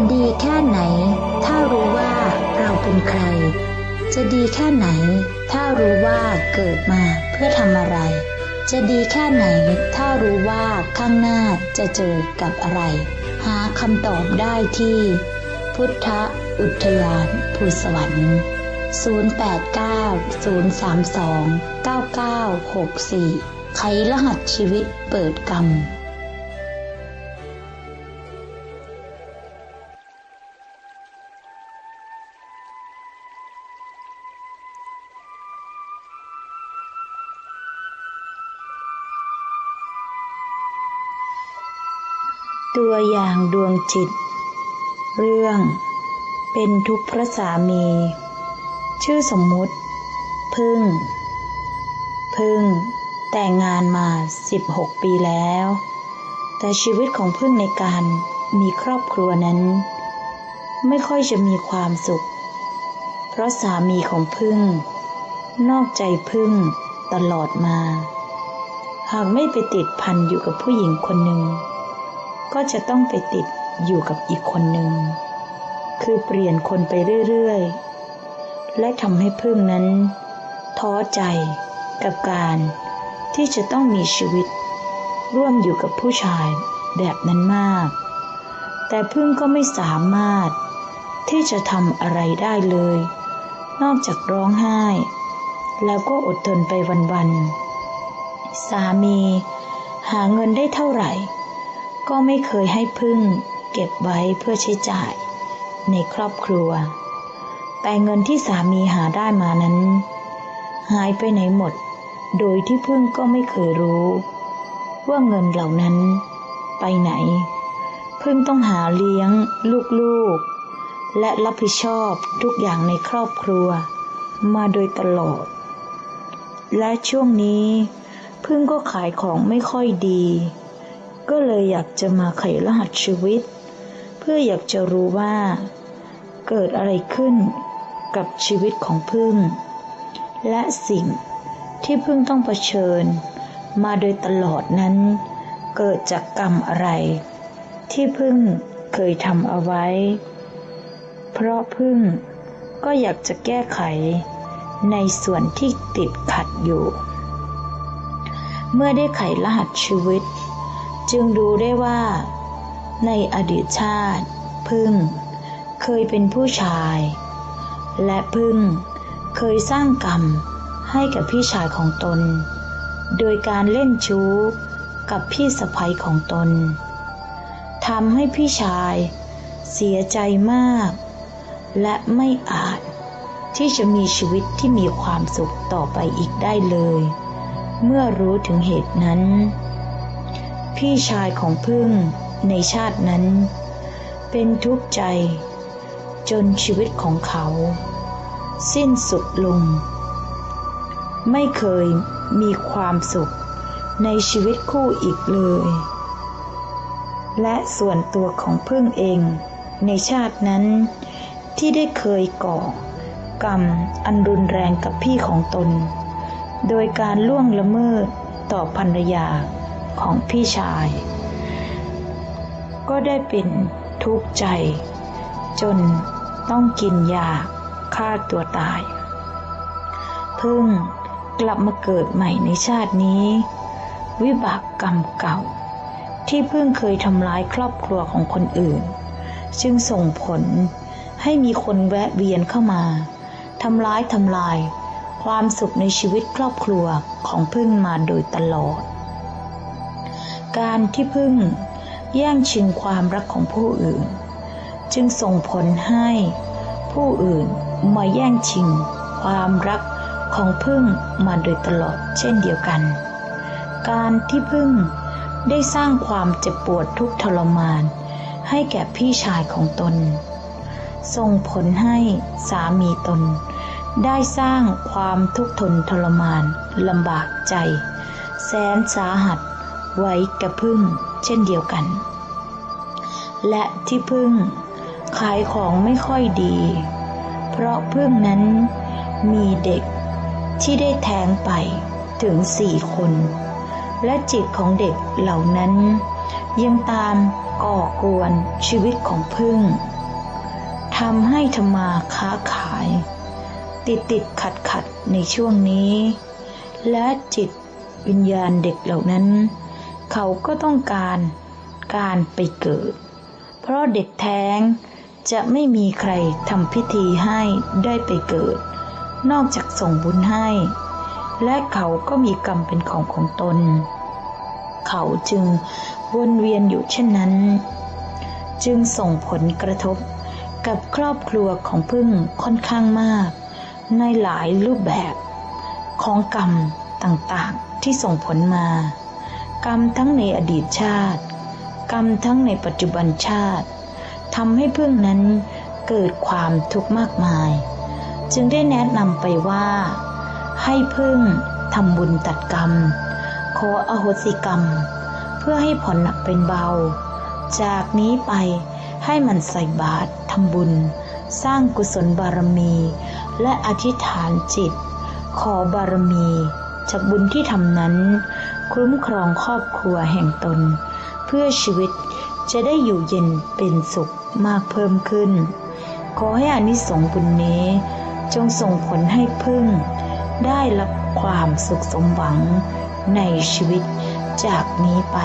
จะดีแค่ไหน ถ้ารู้ว่าเราเป็นใคร จะดีแค่ไหน ถ้ารู้ว่าเกิดมาเพื่อทำอะไร จะดีแค่ไหน ถ้ารู้ว่าข้างหน้าจะเจอกับอะไร หาคำตอบได้ที่ พุทธอุทยานภูสวรรค์ 0890329964 ไขรหัสชีวิตเปิดกรรม ตัวอย่างดวงจิต เรื่อง เป็นทุกข์พระสามี ชื่อสมมุติ พึ่ง พึ่ง แต่งงานมา 16 ปีแล้ว แต่ชีวิตของพึ่งในการมีครอบครัวนั้น ไม่ค่อยจะมีความสุข เพราะสามีของพึ่ง นอกใจพึ่งตลอดมา หากไม่ไปติดพันอยู่กับผู้หญิงคนหนึ่ง ก็จะต้องไปติดอยู่กับอีกคนหนึ่ง คือเปลี่ยนคนไปเรื่อยๆ และทำให้พึ่งนั้น ท้อใจกับการที่จะต้องมีชีวิต ร่วมอยู่กับผู้ชายแบบนั้นมาก แต่พึ่งก็ไม่สามารถที่จะทำอะไรได้เลย นอกจากร้องไห้ แล้วก็อดทนไปวันๆ สามี หาเงินได้เท่าไหร่ ก็ไม่เคยให้พึ่งเก็บไว้เพื่อใช้จ่าย ในครอบครัว แต่เงินที่สามีหาได้มานั้น หายไปไหนหมด โดยที่พึ่งก็ไม่เคยรู้ ว่าเงินเหล่านั้นไปไหน พึ่งต้องหาเลี้ยง ลูกๆ และรับผิดชอบทุกอย่างในครอบครัว มาโดยตลอด และช่วงนี้ พึ่งก็ขายของไม่ค่อยดี ก็เลยอยากจะมาไขรหัสชีวิต เพื่ออยากจะรู้ว่า เกิดอะไรขึ้นกับชีวิตของพึ่ง และสิ่งที่พึ่งต้องเผชิญ มาโดยตลอดนั้น เกิดจากกรรมอะไร ที่พึ่งเคยทำเอาไว้ เพราะพึ่งก็อยากจะแก้ไขในส่วนที่ติดขัดอยู่ เมื่อได้ไขรหัสชีวิต จึงดูได้ว่า ในอดีตชาติ พึ่ง เคยเป็นผู้ชาย และพึ่งเคยสร้างกรรมให้กับพี่ชายของตน โดยการเล่นชู้กับพี่สะใภ้ของตนทำให้พี่ชายเสียใจมาก และไม่อาจที่จะมีชีวิตที่มีความสุขต่อไปอีกได้เลย เมื่อรู้ถึงเหตุนั้น พี่ชายของพึ่งในชาตินั้น เป็นทุกข์ใจ จนชีวิตของเขา สิ้นสุดลง ไม่เคยมีความสุขในชีวิตคู่อีกเลย และส่วนตัวของพึ่งเองในชาตินั้นที่ได้เคยก่อกรรมอันรุนแรงกับพี่ของตน โดยการล่วงละเมิดต่อภรรยา ของพี่ชาย ก็ได้เป็นทุกข์ใจ จนต้องกินยาฆ่าตัวตาย เพึ่งกลับมาเกิดใหม่ในชาตินี้ วิบากกรรมเก่า ที่เพิ่งเคยทำร้ายครอบครัวของคนอื่น จึงส่งผลให้มีคนแวะเวียนเข้ามาทำร้ายทำลาย ความสุขในชีวิตครอบครัวของพึ่งมาโดยตลอด การที่พึ่ง แย่งชิงความรักของผู้อื่น จึงส่งผลให้ผู้อื่นมาแย่งชิง ความรักของพึ่งมาโดยตลอดเช่นเดียวกัน การที่พึ่งได้สร้างความเจ็บปวดทุกทรมาน ให้แก่พี่ชายของตน ส่งผลให้สามีตน ได้สร้างความทุกข์ทนทรมานลำบากใจ แสนสาหัส ไว้กับพึ่งเช่นเดียวกัน และที่พึ่งขายของไม่ค่อยดี เพราะพึ่งนั้นมีเด็กที่ได้แทงไปถึงสี่คน และจิตของเด็กเหล่านั้น ยังตามก่อกวนชีวิตของพึ่งทำให้ธรรมาค้าขาย ติดติดขัดขัดในช่วงนี้ และจิตวิญญาณเด็กเหล่านั้น เขาก็ต้องการการไปเกิด เพราะเด็กแท้งจะไม่มีใครทำพิธีให้ได้ไปเกิด นอกจากส่งบุญให้ และเขาก็มีกรรมเป็นของของตน เขาจึงวนเวียนอยู่เช่นนั้น จึงส่งผลกระทบกับครอบครัวของพึ่งค่อนข้างมาก ในหลายรูปแบบของกรรมต่างๆที่ส่งผลมา กรรมทั้งในอดีตชาติ กรรมทั้งในปัจจุบันชาติทำให้พึ่งนั้นเกิดความทุกข์มากมาย จึงได้แนะนำไปว่า ให้พึ่งทำบุญตัดกรรม ขออโหสิกรรม เพื่อให้ผ่อนหนักเป็นเบา จากนี้ไปให้มันใส่บาตรทำบุญ สร้างกุศลบารมี และอธิษฐานจิต ขอบารมี จากบุญที่ทำนั้น คุ้มครองครอบครัวแห่งตน เพื่อชีวิตจะได้อยู่เย็นเป็นสุขมากเพิ่มขึ้น ขอให้อานิสงส์บุญนี้ จงส่งผลให้พึ่ง ได้รับความสุขสมหวังในชีวิตจากนี้ไป